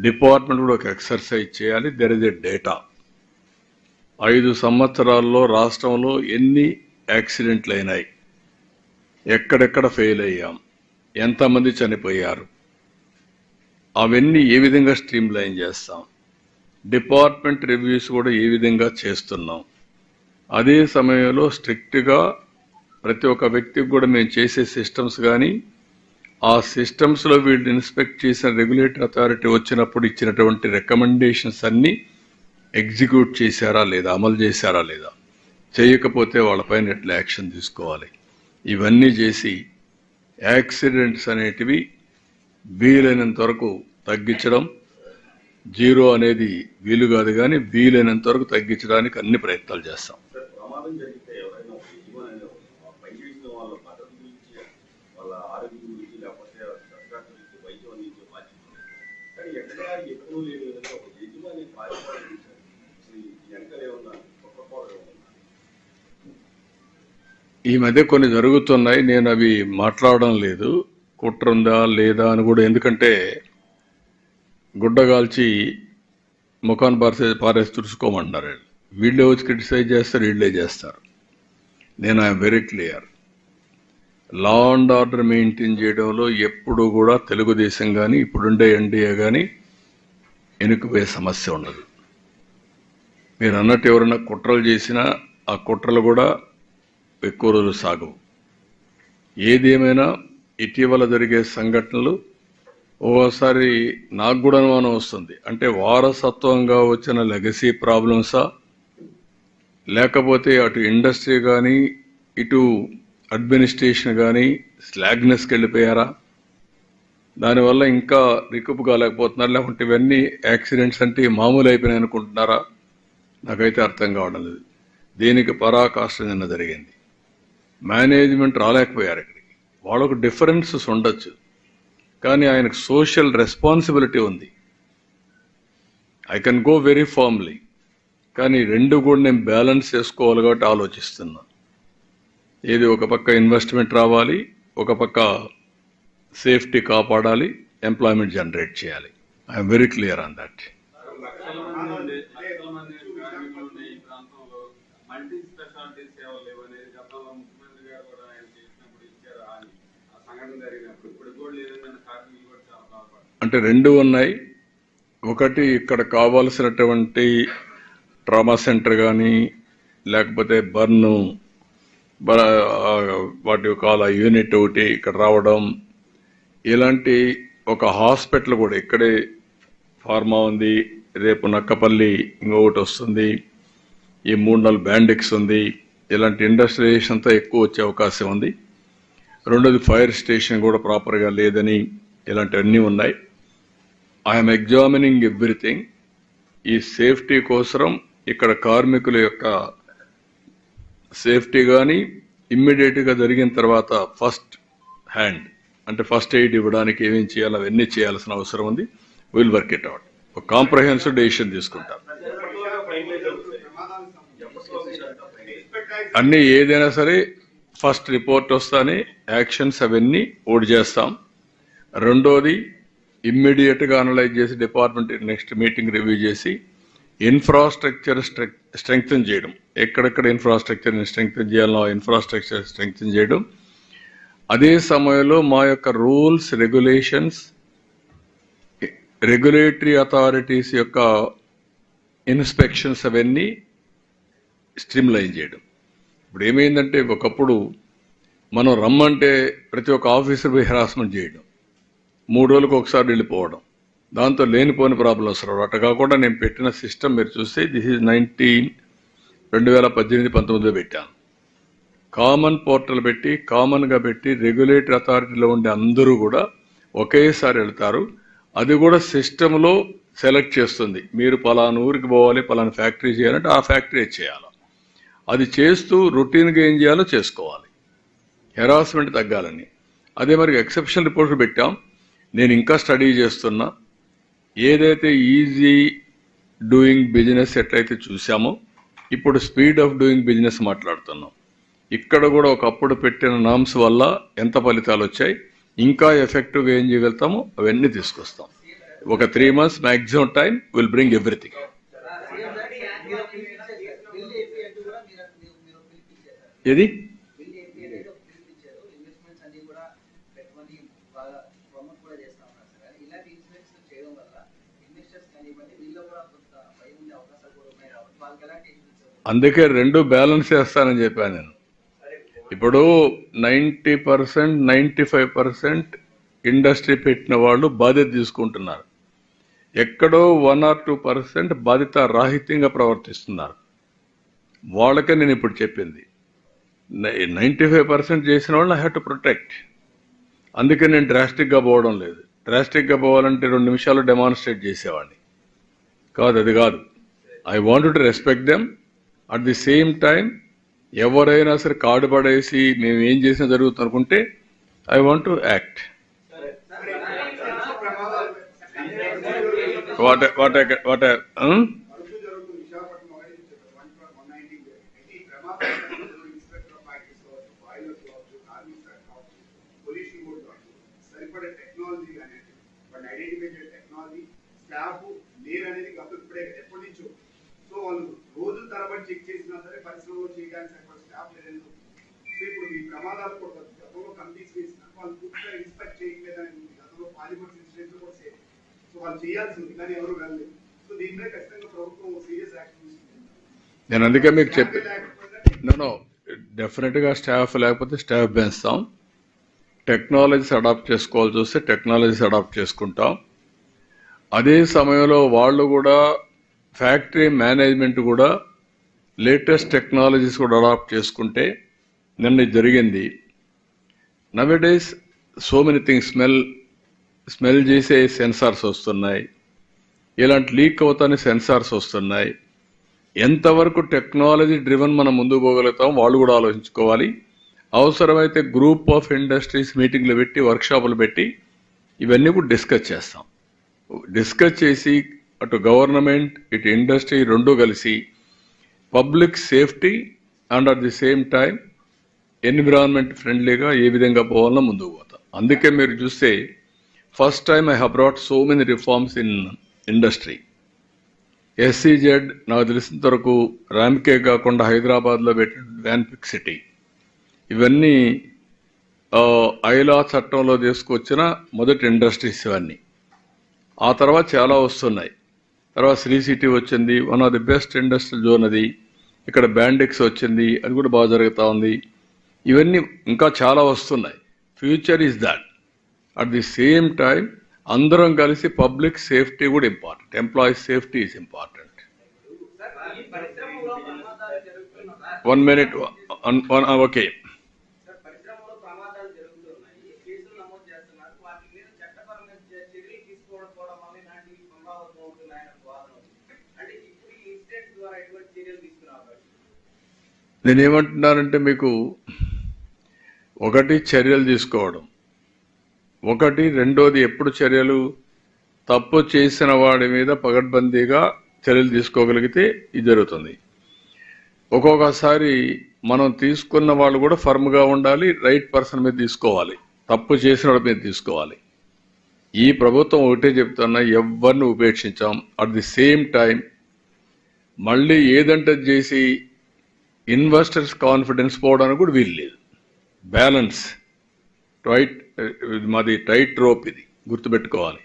Department కూడా ఒక exercise చేయాలి. దెర్ ఇస్ ఎ డేటా ఐదు సంవత్సరాల్లో రాష్ట్రంలో ఎన్ని యాక్సిడెంట్లు అయినాయి? ఎక్కడెక్కడ ఫెయిల్ అయ్యాం? ఎంతమంది చనిపోయారు? అవన్నీ ఏ విధంగా స్ట్రీమ్ లైన్ చేస్తాం? డిపార్ట్మెంట్ రివ్యూస్ కూడా ఏ విధంగా చేస్తున్నాం? అదే సమయంలో స్ట్రిక్ట్గా ప్రతి ఒక్క వ్యక్తికి కూడా మేము చేసే సిస్టమ్స్ కానీ ఆ సిస్టమ్స్లో వీళ్ళు ఇన్స్పెక్ట్ చేసిన రెగ్యులేటర్ అథారిటీ వచ్చినప్పుడు ఇచ్చినటువంటి రికమెండేషన్స్ అన్నీ ఎగ్జిక్యూట్ చేశారా లేదా అమలు చేశారా లేదా? చేయకపోతే వాళ్ళపైన ఎట్లా యాక్షన్ తీసుకోవాలి? ఇవన్నీ చేసి యాక్సిడెంట్స్ అనేటివి వీలైనంత వరకు తగ్గించడం జీరో అనేది వీలు కాదు కానీ వీలైనంత వరకు తగ్గించడానికి అన్ని ప్రయత్నాలు చేస్తాం. ఎక్కడా ఎప్పుడూ లేని విధంగా ఒక యజమాని ఈ మధ్య కొన్ని జరుగుతున్నాయి నేను అవి మాట్లాడడం లేదు. కుట్ర ఉందా లేదా అని కూడా ఎందుకంటే గుడ్డగాల్చి ముఖాన్ని పారేసి పారేసి తుడుచుకోమంటున్నారు వీళ్ళే వచ్చి క్రిటిసైజ్ చేస్తారు వీళ్ళే చేస్తారు. నేను I'm very clear. Law and order maintain చేయడంలో ఎప్పుడు కూడా తెలుగుదేశం కానీ ఇప్పుడుండే ఎన్డీఏ కానీ వెనుకపోయే సమస్య ఉండదు. మీరు అన్నట్టు ఎవరైనా కుట్రలు చేసినా ఆ కుట్రలు కూడా ఎక్కువ రోజులు సాగవు. ఏదేమైనా ఇటీవల జరిగే సంఘటనలు ఓసారి నాకు కూడా అనుమానం వస్తుంది. అంటే వారసత్వంగా వచ్చిన లెగసీ ప్రాబ్లమ్సా? లేకపోతే అటు ఇండస్ట్రీ కానీ ఇటు అడ్మినిస్ట్రేషన్ కానీ స్లాగ్నెస్కి వెళ్ళిపోయారా దానివల్ల ఇంకా రికప్ కాలేకపోతున్నారు లేకుంటే ఇవన్నీ యాక్సిడెంట్స్ అంటే మామూలు అయిపోయినాయి అనుకుంటున్నారా? నాకైతే అర్థం కావడం లేదు. దీనికి పరాకాష్ట నిన్న జరిగింది. మేనేజ్మెంట్ రాలేకపోయారు ఇక్కడికి. వాళ్ళకు డిఫరెన్సెస్ ఉండొచ్చు. కానీ ఆయనకు సోషల్ రెస్పాన్సిబిలిటీ ఉంది. I can go very formally. కానీ రెండు కూడా నేను బ్యాలెన్స్ చేసుకోవాలి కాబట్టి ఆలోచిస్తున్నా. ఏది ఒక పక్క ఇన్వెస్ట్మెంట్ రావాలి ఒక పక్క సేఫ్టీ కాపాడాలి ఎంప్లాయ్మెంట్ జనరేట్ చేయాలి. I'm very clear on that అంటే రెండు ఉన్నాయి. ఒకటి ఇక్కడ కావాల్సినటువంటి ట్రామా సెంటర్ కానీ లేకపోతే బర్ను వాటి కాల యూనిట్ ఒకటి ఇక్కడ రావడం ఇలాంటి ఒక హాస్పిటల్ కూడా ఇక్కడే ఫార్మా ఉంది రేపు నక్కపల్లి ఇంకొకటి వస్తుంది ఈ మూడు నాలుగు బ్యాండిక్స్ ఉంది ఇలాంటి ఇండస్ట్రియలైజేషన్ అంతా ఎక్కువ వచ్చే అవకాశం ఉంది. రెండోది ఫైర్ స్టేషన్ కూడా ప్రాపర్గా లేదని ఇలాంటివన్నీ ఉన్నాయి. I'm examining everything. ఈ సేఫ్టీ కోసరం ఇక్కడ కార్మికుల యొక్క సేఫ్టీ కానీ ఇమ్మీడియట్గా జరిగిన తర్వాత ఫస్ట్ హ్యాండ్ అంటే ఫస్ట్ ఎయిడ్ ఇవ్వడానికి ఏమేం చేయాలి అవన్నీ చేయాల్సిన అవసరం ఉంది. విల్ వర్క్ ఇట్ అవుట్ ఒక కాంప్రహెన్సివ్ డెసిషన్ తీసుకుంటాం. అన్నీ ఏదైనా సరే ఫస్ట్ రిపోర్ట్ వస్తానే యాక్షన్స్ అవన్నీ ఓడి చేస్తాం. రెండోది ఇమ్మీడియట్గా అనలైజ్ చేసి డిపార్ట్మెంట్ నెక్స్ట్ మీటింగ్ రివ్యూ చేసి ఇన్ఫ్రాస్ట్రక్చర్ స్ట్రెంగ్తన్ చేయడం. ఎక్కడెక్కడ ఇన్ఫ్రాస్ట్రక్చర్ని స్ట్రెంగ్తన్ చేయాలో ఇన్ఫ్రాస్ట్రక్చర్ స్ట్రెంగ్తన్ చేయడం. అదే సమయంలో మా యొక్క రూల్స్ రెగ్యులేషన్స్ రెగ్యులేటరీ అథారిటీస్ యొక్క ఇన్స్పెక్షన్స్ అవన్నీ స్ట్రీమ్లైన్ చేయడం. ఇప్పుడు ఏమైందంటే ఒకప్పుడు మనం రమ్మంటే ప్రతి ఒక్క ఆఫీసర్ పోయి హెరాస్మెంట్ చేయడం. మూడు రోజులకు ఒకసారి వెళ్ళిపోవడం. దాంతో లేనిపోని ప్రాబ్లమ్స్ రావడం అట్లా కాకుండా నేను పెట్టిన సిస్టమ్ మీరు చూస్తే దిస్ ఈజ్ నైన్టీన్ రెండు వేల పద్దెనిమిది పంతొమ్మిదిలో పెట్టాను. కామన్ పోర్టల్ పెట్టి కామన్గా పెట్టి రెగ్యులేటరీ అథారిటీలో ఉండే అందరూ కూడా ఒకేసారి వెళ్తారు. అది కూడా సిస్టంలో సెలెక్ట్ చేస్తుంది. మీరు పలానా ఊరికి పోవాలి పలానా ఫ్యాక్టరీ చేయాలంటే ఆ ఫ్యాక్టరీ చేయాలి. అది చేస్తూ రొటీన్గా ఏం చేయాలో చేసుకోవాలి. హెరాస్మెంట్ తగ్గాలని. అదే మరి ఎక్సెప్షన్ రిపోర్ట్లు పెట్టాం. నేను ఇంకా స్టడీ చేస్తున్నా. ఏదైతే ఈజీ డూయింగ్ బిజినెస్ ఎట్లయితే చూసామో ఇప్పుడు స్పీడ్ ఆఫ్ డూయింగ్ బిజినెస్ మాట్లాడుతున్నాం. ఇక్కడ కూడా ఒకప్పుడు పెట్టిన నామ్స్ వల్ల ఎంత ఫలితాలు వచ్చాయి? ఇంకా ఎఫెక్టివ్గా ఏం చేయగలుగుతామో అవన్నీ తీసుకొస్తాం. ఒక three months maximum time will bring everything ఏది గారు మీరు పిలిపించారు బిల్ ఏపీ అంటూ కూడా మీరు మీరు- మీరు పిలిపించారు ఏది బిల్ ఏపీ అనేది ఒక పిలిపించారు ఇన్వెస్ట్మెంట్స్ అన్ని కూడా పెట్టుకొని బాగా ప్రమోట్ కూడా చేస్తా ఉన్నారు సార్ కానీ ఇలాంటి ఇన్వెస్ట్మెంట్స్ చేయడం వల్ల ఇన్వెస్టర్స్ కానివ్వండి వీళ్ళు కూడా కొంత భయం ఉండే అవకాశాలు కూడా ఉన్నాయి కాబట్టి వాళ్ళకి ఎలాంటి ఇన్వెస్ట్మెంట్స్ అందుకే రెండు బ్యాలెన్స్ చేస్తానని చెప్పాను నేను. ఇప్పుడు ninety percent ninety five percent industry పెట్టిన వాళ్ళు బాధ్యత తీసుకుంటున్నారు. ఎక్కడో వన్ ఆర్ టూ పర్సెంట్ బాధ్యత రాహిత్యంగా ప్రవర్తిస్తున్నారు. వాళ్ళకే నేను ఇప్పుడు చెప్పింది. నైంటీ ఫైవ్ పర్సెంట్ చేసిన వాళ్ళు ఐ హ్యావ్ టు ప్రొటెక్ట్. అందుకే నేను డ్రాస్టిక్గా పోవడం లేదు. డ్రాస్టిక్గా పోవాలంటే రెండు నిమిషాలు డెమాన్స్ట్రేట్ చేసేవాడిని. కాదు అది కాదు. I want to respect them. At the same time ఎవరైనా సరే కార్డు పడేసి మేము ఏం చేసినా జరుగుతుంది అనుకుంటే I want to act what what what technology staff ఎప్పటి నుంచో సో వాళ్ళు రోజుల తరబడి చెక్ చేసినా సరే పరిశ్రమలో చేయడానికి సరిపడే స్టాఫ్ సో ఇప్పుడు ఈ ప్రమాదాలు కూడా గతంలో వేసిన వాళ్ళు పూర్తిగా ఇన్స్పెక్ట్ చేయట్లేదని. గతంలో పాలిమర్స్ ఇన్సిడెంట్ కూడా సేమ్ సో వాళ్ళు చేయాల్సింది కానీ ఎవరు వెళ్ళలేదు. సో దీని మీద ఖచ్చితంగా ప్రభుత్వం సీరియస్ యాక్షన్ నేను అందుకే మీకు చెప్పి లేకపోతే నో డెఫినెట్గా స్టాఫ్ లేకపోతే స్టాఫ్ పెంచుతాం. టెక్నాలజీస్ అడాప్ట్ చేసుకోవాల్సి వస్తే టెక్నాలజీస్ అడాప్ట్ చేసుకుంటాం. అదే సమయంలో వాళ్ళు కూడా ఫ్యాక్టరీ మేనేజ్మెంట్ కూడా లేటెస్ట్ టెక్నాలజీస్ కూడా అడాప్ట్ చేసుకుంటే నిన్న జరిగింది. Nowadays so many things smell smell చేసే సెన్సార్స్ వస్తున్నాయి. ఇలాంటి లీక్ అవుతానే సెన్సార్స్ వస్తున్నాయి. ఎంతవరకు టెక్నాలజీ డ్రివన్ మనం ముందుకు పోగలుగుతాం వాళ్ళు కూడా ఆలోచించుకోవాలి. అవసరమైతే గ్రూప్ ఆఫ్ ఇండస్ట్రీస్ మీటింగ్లు పెట్టి వర్క్షాపులు పెట్టి ఇవన్నీ కూడా డిస్కస్ చేస్తాం. డిస్కస్ చేసి అటు గవర్నమెంట్ ఇటు ఇండస్ట్రీ రెండు కలిసి public safety and at the same time environment ఫ్రెండ్లీగా ఏ విధంగా పోవాలన్నా ముందుకు పోతాం. అందుకే మీరు చూస్తే first time I have brought so many reforms in industry. SEZ నాకు తెలిసినంత వరకు ర్యాంకే కాకుండా హైదరాబాద్లో పెట్టిన వ్యాన్పిక్ సిటీ ఇవన్నీ ఐలా చట్టంలో తీసుకొచ్చిన మొదటి ఇండస్ట్రీస్ ఇవన్నీ. ఆ తర్వాత చాలా వస్తున్నాయి. తర్వాత శ్రీ సిటీ వచ్చింది. One of the best industrial zone అది. ఇక్కడ బ్యాండిక్స్ వచ్చింది. అది కూడా బాగా జరుగుతూ ఉంది. ఇవన్నీ ఇంకా చాలా వస్తున్నాయి. Future is that at the same time అందరం కలిసి పబ్లిక్ సేఫ్టీ కూడా important employees safety is important one minute one okay sir పరిశ్రమలో ప్రమాదాలు జరుగుతున్నాయి కేసులు నమోదు చేస్తున్నారు వాటి మీద చట్టపరమైన చర్య- చర్యలు తీసుకోవడం వల్ల ఇలాంటి ప్రభావితం అవుతున్నాయని ఒక వాదన ఉంది. అంటే ఇప్పుడు ఈ ఇన్సిడెంట్ ద్వారా ఎటువంటి చర్యలు తీసుకున్నారు నేను ఏమంటున్నానంటే మీకు ఒకటి చర్యలు తీసుకోవడం. ఒకటి రెండోది ఎప్పుడు చర్యలు? తప్పు చేసిన వాడి మీద పగడ్బందీగా చర్యలు తీసుకోగలిగితే ఇది జరుగుతుంది. ఒక్కొక్కసారి మనం తీసుకున్న వాళ్ళు కూడా ఫర్మ్గా ఉండాలి రైట్ పర్సన్ మీద తీసుకోవాలి తప్పు చేసిన వాడి మీద తీసుకోవాలి. ఈ ప్రభుత్వం ఒకటే చెప్తున్నా ఎవరిని ఉపేక్షించాం. అట్ ది సేమ్ టైం మళ్ళీ ఏదంటే చేసి ఇన్వెస్టర్స్ కాన్ఫిడెన్స్ పోవడానికి కూడా వీలు లేదు. బ్యాలెన్స్ టైట్ మాది టైట్ రోప్ ఇది గుర్తుపెట్టుకోవాలి.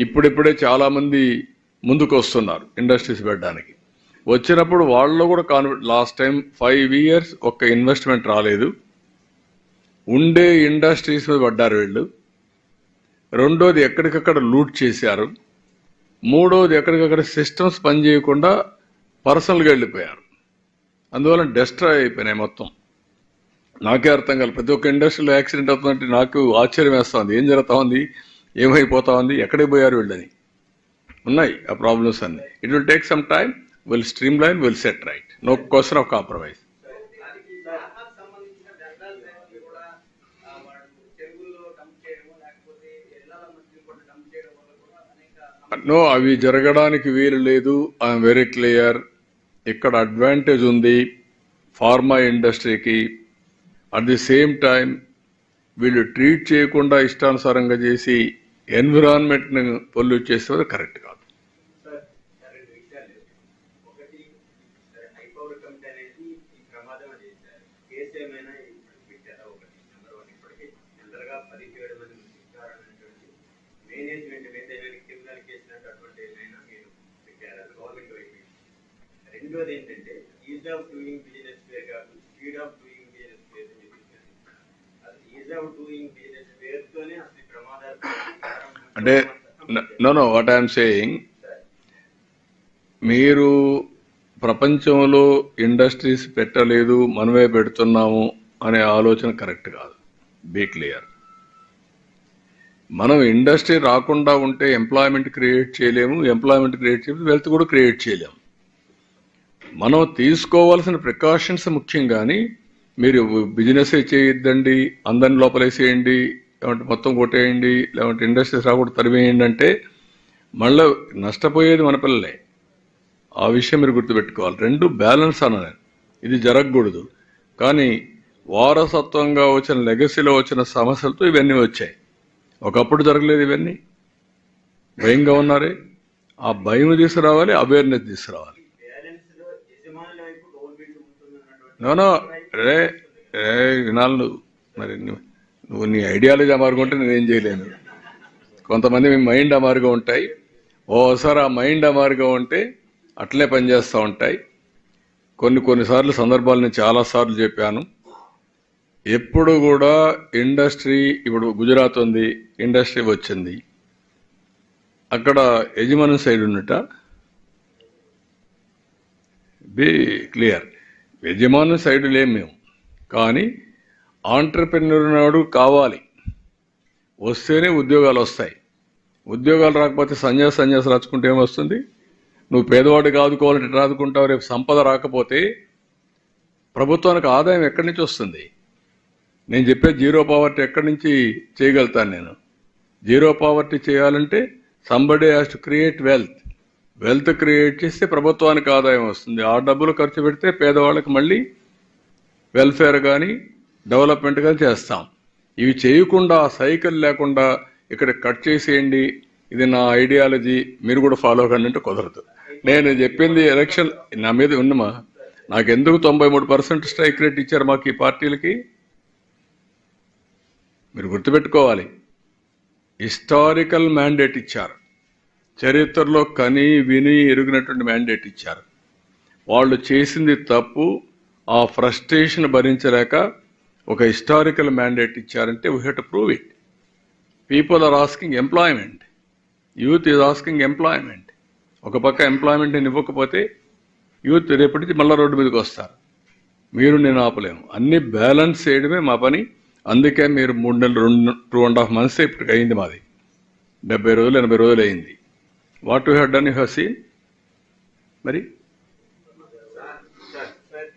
ఇప్పుడిప్పుడే చాలామంది ముందుకు వస్తున్నారు ఇండస్ట్రీస్ పెట్టడానికి. వచ్చినప్పుడు వాళ్ళలో కూడా confident last time five years ఒక్క ఇన్వెస్ట్మెంట్ రాలేదు. ఉండే ఇండస్ట్రీస్ మీద పడ్డారు వీళ్ళు. రెండోది ఎక్కడికక్కడ లూట్ చేశారు. మూడోది ఎక్కడికక్కడ సిస్టమ్స్ పనిచేయకుండా పర్సనల్గా వెళ్ళిపోయారు. అందువల్ల డెస్ట్రాయ్ అయిపోయినాయి మొత్తం. నాకే అర్థం కాదు ప్రతి ఒక్క ఇండస్ట్రీలో యాక్సిడెంట్ అవుతుందంటే నాకు ఆశ్చర్యం వేస్తుంది ఏం జరుగుతా ఉంది? ఏమైపోతా ఉంది? ఎక్కడికి పోయారు వీళ్ళని? ఉన్నాయి ఆ ప్రాబ్లమ్స్ అన్ని. It will take some time will streamline will set right no question of compromise no అవి జరగడానికి వీలు లేదు. ఐఎమ్ వెరీ క్లియర్ ఇక్కడ అడ్వాంటేజ్ ఉంది ఫార్మా ఇండస్ట్రీకి అట్ ది సేమ్ టైం వీళ్ళు ట్రీట్ చేయకుండా ఇష్టానుసారంగా చేసి ఎన్విరాన్మెంట్ని పొల్యూట్ చేసేవారు కరెక్ట్ కాదు సార్ రెండు విషయాలు ఒకటి సరే హై పవర్ కమిటీ అనేది ఈ ప్రమాదం అది సార్ కేసు ఏమైనా ఇప్పుడు పెట్టారా ఒకటి నెంబర్ వన్ ఇప్పటికీ జనరల్గా పదిహేడు మంది శిక్షారనేటువంటి మేనేజ్మెంట్ మీద ఏమైనా క్రిమినల్ కేసులు అటువంటి ఏమైనా మీరు పెట్టారా గవర్నమెంట్ వైపు నుంచి. రెండోది ఏంటంటే ease of doing business way కాదు speed of doing business way అని చెప్పేసి అది ఈజ్ ఆఫ్ డూయింగ్ బిజినెస్ వేతోనే అసలు ఈ ప్రమాదాలు అంటే no no what I'm saying మీరు ప్రపంచంలో ఇండస్ట్రీస్ పెట్టలేదు మనమే పెడుతున్నాము అనే ఆలోచన కరెక్ట్ కాదు. బీ క్లియర్ మనం ఇండస్ట్రీ రాకుండా ఉంటే ఎంప్లాయ్మెంట్ క్రియేట్ చేయలేము ఎంప్లాయ్మెంట్ క్రియేట్ చేయలేము వెల్త్ కూడా క్రియేట్ చేయలేము. మనం తీసుకోవాల్సిన ప్రికాషన్స్ ముఖ్యం కానీ మీరు బిజినెస్ చేయొద్దండి అందరిని లోపలేసేయండి లేదంటే మొత్తం కొట్టేయండి లేదంటే ఇండస్ట్రీస్ రాకూడదు తరివేయండి అంటే మళ్ళీ నష్టపోయేది మన పిల్లలే. ఆ విషయం మీరు గుర్తుపెట్టుకోవాలి. రెండు బ్యాలెన్స్ అన్నాను ఇది జరగకూడదు. కానీ వారసత్వంగా వచ్చిన లెగసీలో వచ్చిన సమస్యలతో ఇవన్నీ వచ్చాయి. ఒకప్పుడు జరగలేదు ఇవన్నీ. భయంగా ఉన్నారే. ఆ భయం తీసుకురావాలి అవేర్నెస్ తీసుకురావాలి బ్యాలెన్స్లో యజమానుల వైపు గవర్నమెంట్ నోనో రే రే వినాలి నువ్వు. మరి నువ్వు నీ ఐడియాలజీ అమారుకుంటే నేనేం చేయలేను. కొంతమంది మీ మైండ్ అమారుగా ఉంటాయి. ఓసారి ఆ మైండ్ అమారుగా ఉంటే అట్లే పనిచేస్తూ ఉంటాయి. కొన్ని కొన్నిసార్లు సందర్భాలు నేను చాలాసార్లు చెప్పాను. ఎప్పుడు కూడా ఇండస్ట్రీ ఇప్పుడు గుజరాత్ ఉంది ఇండస్ట్రీ వచ్చింది. అక్కడ యజమాని సైడ్ ఉన్నట. Be clear. యజమాని సైడ్ లేం మేము. కానీ ఆంటర్ప్రెన్యూర్ నాడు కావాలి. వస్తేనే ఉద్యోగాలు వస్తాయి. ఉద్యోగాలు రాకపోతే సన్యాస సన్యాసం రాచుకుంటే ఏమొస్తుంది నువ్వు పేదవాడు కాదుకోవాలంటే రాదుకుంటావు రేపు సంపద రాకపోతే ప్రభుత్వానికి ఆదాయం ఎక్కడి నుంచి వస్తుంది? నేను చెప్పే జీరో పావర్టీ ఎక్కడి నుంచి చేయగలుగుతాను నేను? జీరో పావర్టీ చేయాలంటే somebody has to create wealth. Wealth create చేస్తే ప్రభుత్వానికి ఆదాయం వస్తుంది. ఆ డబ్బులు ఖర్చు పెడితే పేదవాళ్ళకి మళ్ళీ వెల్ఫేర్ కానీ డెవలప్మెంట్ కానీ చేస్తాం. ఇవి చేయకుండా సైకిల్ లేకుండా ఇక్కడ కట్ చేసేయండి. ఇది నా ఐడియాలజీ. మీరు కూడా ఫాలో కండి అంటే కుదరదు. నేను చెప్పింది ఎలక్షన్ నా మీద ఉన్నమా? నాకెందుకు తొంభై మూడు పర్సెంట్ స్ట్రైక్ రేట్ ఇచ్చారు మాకు ఈ పార్టీలకి? మీరు గుర్తుపెట్టుకోవాలి. హిస్టారికల్ మ్యాండేట్ ఇచ్చారు. చరిత్రలో కని విని ఎరుగినటువంటి మ్యాండేట్ ఇచ్చారు. వాళ్ళు చేసింది తప్పు ఆ ఫ్రస్ట్రేషన్ భరించలేక ఒక హిస్టారికల్ మ్యాండేట్ ఇచ్చారంటే we had prove it people are asking employment youth is asking employment ఒక పక్క ఎంప్లాయ్మెంట్ నేను ఇవ్వకపోతే యూత్ రేపటికి మళ్ళీ రోడ్డు మీదకి వస్తారు. మీరు నేను ఆపలేము. అన్ని బ్యాలెన్స్ చేయడమే మా పని. అందుకే మీరు మూడు నెలలు రెండు టూ అండ్ హాఫ్ మంత్స్ ఇప్పటికి అయింది మాది. డెబ్బై రోజులు ఎనభై రోజులు అయింది. What you have done, you have seen. Mary?